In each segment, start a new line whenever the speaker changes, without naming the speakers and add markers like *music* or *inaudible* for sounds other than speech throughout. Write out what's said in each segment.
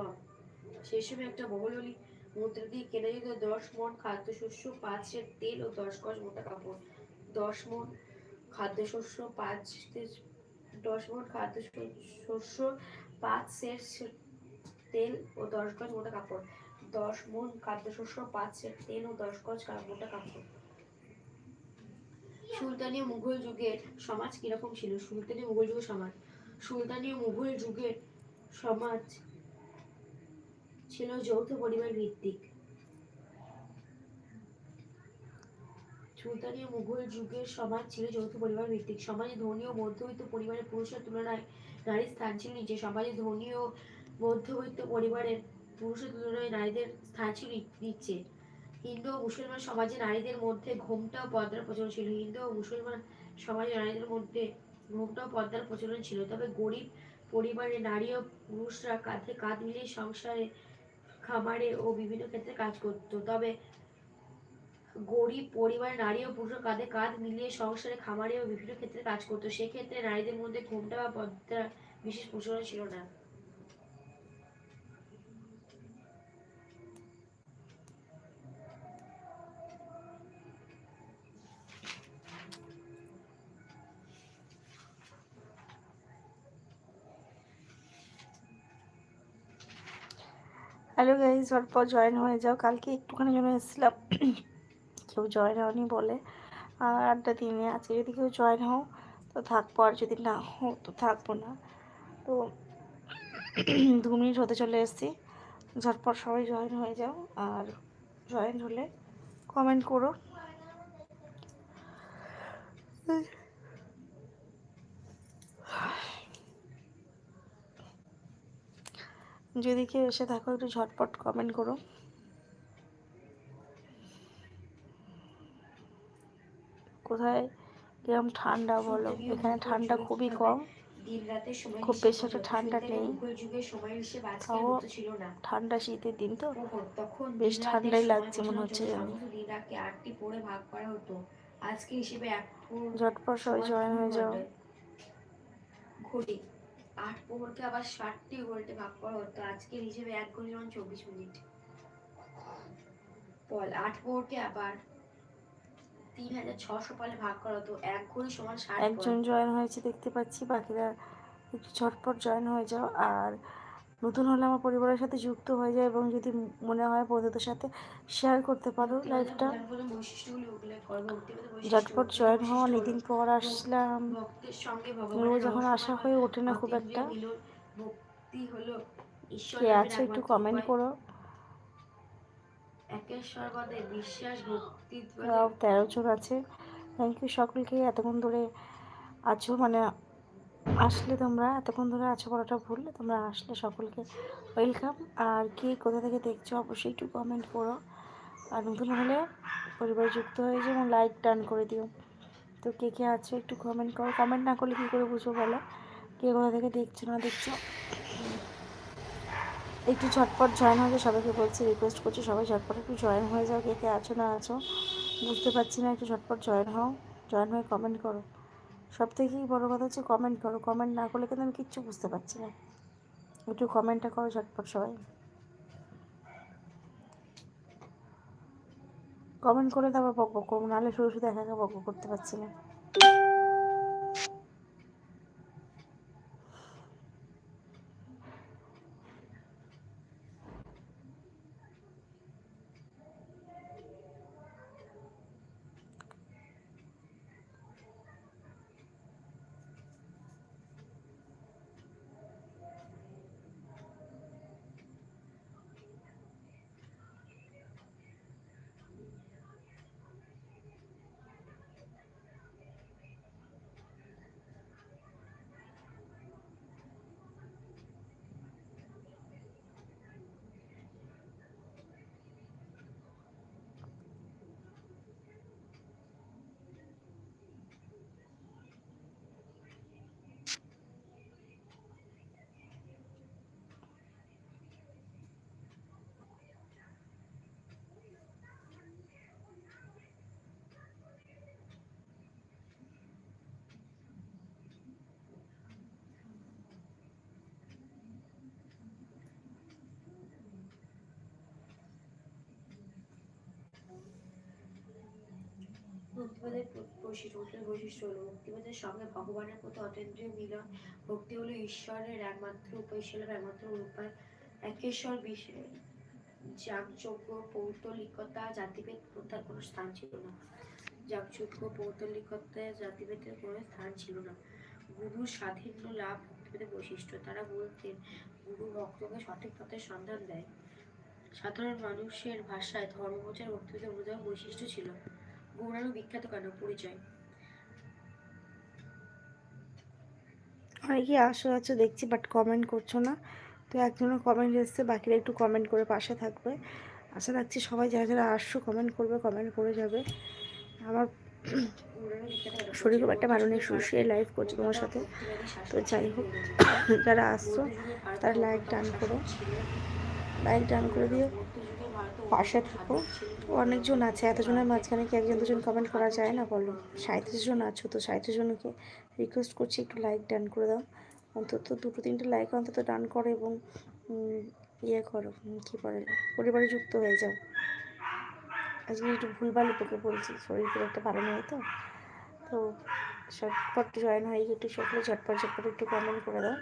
কম সেই সময় একটা বহুললি মুদ্রা দিয়ে কেনা যেত দশ মন খাদ্যশস্য, পাঁচ সের তেল ও দশ গজ মোটা কাপড়। দশ মন খাদ্যশস্য, পাঁচ দশ মন খাদ্য শস্য পাঁচ সের তেল ও দশ গজ মোটা কাপড়। দশ মন খাদ্যশস্য, পাঁচ সের তেল ও দশ গজ মোটা কাপড়। সুলতানি মুঘল যুগের সমাজ কীরকম ছিল? সুলতানি মুঘল যুগের সমাজ। সুলতানি মুঘল যুগের সমাজ ছিল যৌথ পরিবার ভিত্তিক। সুলতানি মুঘল যুগের সমাজ ছিল যৌথ পরিবার ভিত্তিক। সমাজে ধনী ও মধ্যবিত্ত পরিবারের পুরুষের তুলনায় নারীর স্থান ছিল নিচে। সমাজে ধনী ও মধ্যবিত্ত পরিবারের পুরুষের তুলনায় নারীদের স্থান ছিল নিচে। হিন্দু ও মুসলমান সমাজে নারীদের মধ্যে ঘোমটা ও পর্দার প্রচলন ছিল। হিন্দু ও মুসলমান সমাজে নারীদের মধ্যে ঘোমটা ও পর্দার প্রচলন ছিল। তবে গরিব পরিবারে নারী ও পুরুষরা কাঁধে কাঁধ মিলিয়ে সংসারে খামারে ও বিভিন্ন ক্ষেত্রে কাজ করত। তবে গরিব পরিবারের নারী ও পুরুষ কাঁধে কাঁধ মিলিয়ে সংসারে, খামারে ও বিভিন্ন ক্ষেত্রে কাজ করতো। সেক্ষেত্রে নারীদের মধ্যে ঘোমটা বা পর্দা বিশেষ প্রচলন ছিল না।
হ্যালো গাইজ ঝটপট জয়েন হয়ে যাও। কালকে একটুখানি জন্য এসেছিলাম। কেউ জয়েন হওনি বলে। আর আড্ডা দিনে আজকে যদি কেউ জয়েন হও, তো থাকব। আর যদি না হও, তো থাকব না। তো *clears throat* দু মিনিট হতে চলে এসেছি। ঝটপট সবাই জয়েন হয়ে যাও। আর জয়েন হলে কমেন্ট করো। যদি কেউ এসে থাকো একটু ঝটপট কমেন্ট করো। কোথায়? কিরম ঠান্ডা বলো। এখানে ঠান্ডা খুবই কম। খুব বেশি একটা ঠান্ডা নেই। তাও ঠান্ডা শীতের দিন তো। বেশ ঠান্ডাই লাগছে মনে হচ্ছে ঝটপট সবাই জয়েন হয়ে যাও।
ঘড়ি। আট পোহরকে আবার ষাটটি ঘড়িতে ভাগ করা হতো। আজকের হিসেবে এক ঘড়ি যেমন চব্বিশ মিনিট। বল, আট পোহরকে আবার তিন হাজার ছশো পালে ভাগ করা হতো। এক ঘড়ি সমান ষাট
একজন জয়েন হয়েছে, দেখতে পাচ্ছি। বাকিরা একটু ঝটপট জয়েন হয়ে যাও। আর নতুন হলে আমার পরিবারের সাথে যুক্ত হয়ে যায় এবং যদি মনে হয় বন্ধুদের সাথে শেয়ার করতে পারো লাইফটা ঝটপট জয়েন হওয়া অনেকদিন পর আসলাম। রোজ এখন আসা হয়ে ওঠে না খুব একটা। কে আছো একটু কমেন্ট করো। তেরো জন আছে। থ্যাংক ইউ সকলকে এতক্ষণ ধরে আছো মানে আসলে তোমরা এতক্ষণ ধরে আছো বলাটা ভুল, তোমরা আসলে সকলকে ওয়েলকাম আর কে কোথা থেকে দেখছ অবশ্যই একটু কমেন্ট করো। আর নতুন হলে পরিবারে যুক্ত হয়ে যাও এবং লাইক ডান করে দিও। তো কে কে আছো একটু কমেন্ট করো। কমেন্ট না করলে কী করে বুঝব বলো? কে কোথা থেকে দেখছ না দেখছ? একটু ঝটপট জয়েন হয়ে যাও, সবাইকে বলছি রিকোয়েস্ট করছি সবাই ঝটপট একটু জয়েন হয়ে যাও। কে কে আছো না আছো, বুঝতে পারছি না, একটু ঝটপট জয়েন হও। জয়েন হয়ে কমেন্ট করো। সব থেকেই বড়ো কথা হচ্ছে কমেন্ট করো। কমেন্ট না করলে কিন্তু আমি কিচ্ছু বুঝতে পারছি না। একটু কমেন্টটা করো ঝটপট সবাই। কমেন্ট করে তারপর বক বক করব, নাহলে শুধু শুধু একা একা করতে পারছি না।
ভক্তিবাদের বৈশিষ্ট্য হলো ভক্তিবাদের সঙ্গে ভগবানের প্রতি অতীন্দ্রিয় মিলন। ভক্তি হলো ঈশ্বরের একমাত্র উপায় একমাত্র উপায়। একেশ্বর বিষয় পৌতলিকতা জাতিভেদ প্রথার কোনো স্থান ছিল না। যাগযজ্ঞ পৌতলিকতায় জাতিভেদের কোনো স্থান ছিল না। গুরু স্বাধীন্য লাভ ভক্তিভেদের বৈশিষ্ট্য। তারা বলতেন, গুরু ভক্তকে সঠিক পথের সন্ধান দেয়। সাধারণ মানুষের ভাষায় ধর্মপ্রচার ভক্তিভেদের বৈশিষ্ট্য ছিল গৌরাঙ্গ বিখ্যাত কেন? পরিচয়।
অনেকেই আসো আছো দেখছি বাট কমেন্ট করছ না। তো একজনের কমেন্ট এসছে বাকিরা একটু কমেন্ট করে পাশে থাকবে। আশা রাখছি সবাই যারা যারা আসছো কমেন্ট করবে কমেন্ট করে যাবে। আমার? শরীর খুব একটা ভালো নেই শুয়ে লাইভ করছি তোমার সাথে। তো যাই হোক যারা আসছো তারা লাইক ডান করো। লাইক ডান করে দিয়ে পাশে থাকো। অনেকজন আছে, এতজনের মাঝখানে কি একজন, দুজন কমেন্ট করা যায় না বলো? সাঁত্রিশ জন আছো তো সাঁত্রিশ জনকে রিকোয়েস্ট করছি একটু লাইক ডান করে দাও। অন্তত দুটো, তিনটে লাইক অন্তত ডান করো এবং ইয়ে করো কী বলে, পরিবারে যুক্ত হয়ে যাও। আজকে একটু ভুলভাল তোকে বলছি, শরীর খুব একটা ভালো নেই তো? তো ঝটপট জয়েন হয়ে গিয়ে একটু সকলে ঝটপট ঝটপট একটু কমেন্ট করে দাও।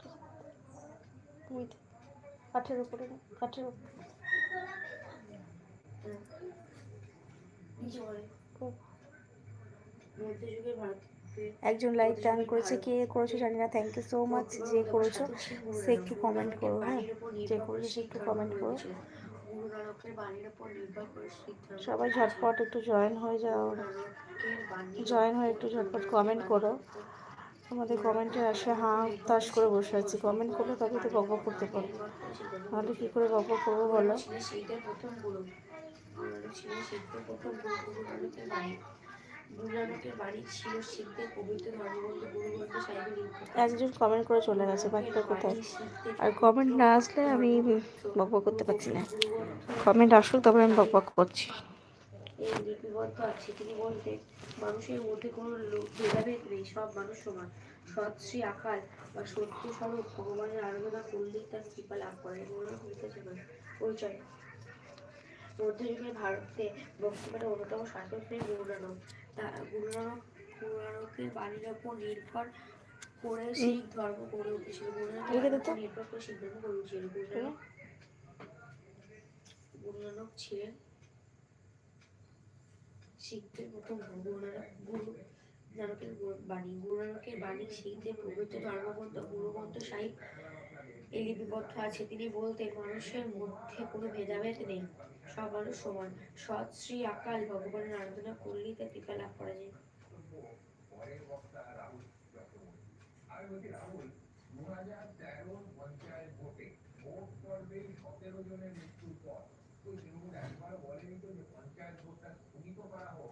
তো কাঠের উপরে কাঠের উপরে একজন লাইক ডান করেছে কে করেছ জানি না থ্যাংক ইউ সো মাচ যে করেছ সে একটু comment করো, হ্যাঁ? যে করেছ সে একটু comment করো। সবাই ঝটপট একটু জয়েন হয়ে যাও জয়েন হয়ে একটু ঝটপট কমেন্ট করো তোমাদের কমেন্টে আসে, হাঁ, তাস করে বসে আছি। কমেন্ট করলে তবে তো গল্প করতে পারো নাহলে কী করে গল্প করব বলো? একজন কমেন্ট করে চলে গেছে, বাকিটা কোথায়? আর কমেন্ট না আসলে আমি বকবক করতে পারছি না। কমেন্ট আসুক, তবে আমি বকবক করছি।
এই লিপিবদ্ধ আছে। তিনি বলতেন মানুষের মধ্যে কোনো ভেদাভেদ নেই সব মানুষ সমান। সৎ শ্রী আকার বা সত্য স্বরূপ ভগবানের আরাধনা করলেই তার কৃপা লাভ করে। পরিচয়। মধ্যযুগের ভারতে বক্তব্যের অন্যতম শাসক ছিলেন গুরু নানক তা গুরু নানক গুরু বাণীর ওপর নির্ভর করে শিখ ধর্ম গড়ে উঠেছিল। গুরু নানকের
লিখে দে
বাণীর
তো।
উপর নির্ভর করে শিখ ধর্ম গড়ে উঠেছিল। গুরু নানক গুরু নানক ছিলেন শিখদের মতো গুরু নানকের বাণী। গুরু নানকের বাণী শিখতে প্রবৃত্ত ধর্মগ্রন্থ, গুরুগ্রন্থ সাহিব এই লিপিবদ্ধ আছে। তিনি বলতেন, মানুষের মধ্যে কোনো ভেদাভেদ নেই। সব মানুষ সমান। সৎ শ্রী আকাল ভগবানের আরাধনা করলেই তা টিকা লাভ করা যায়।
দু হাজার তেরো পঞ্চায়েত ভোটে ভোট পর্বে সতেরো জনের মৃত্যুর পর। कोई ज़रूर है हमारे वाले में तो जो पंचायत होता है, उन्हीं को पड़ा हो।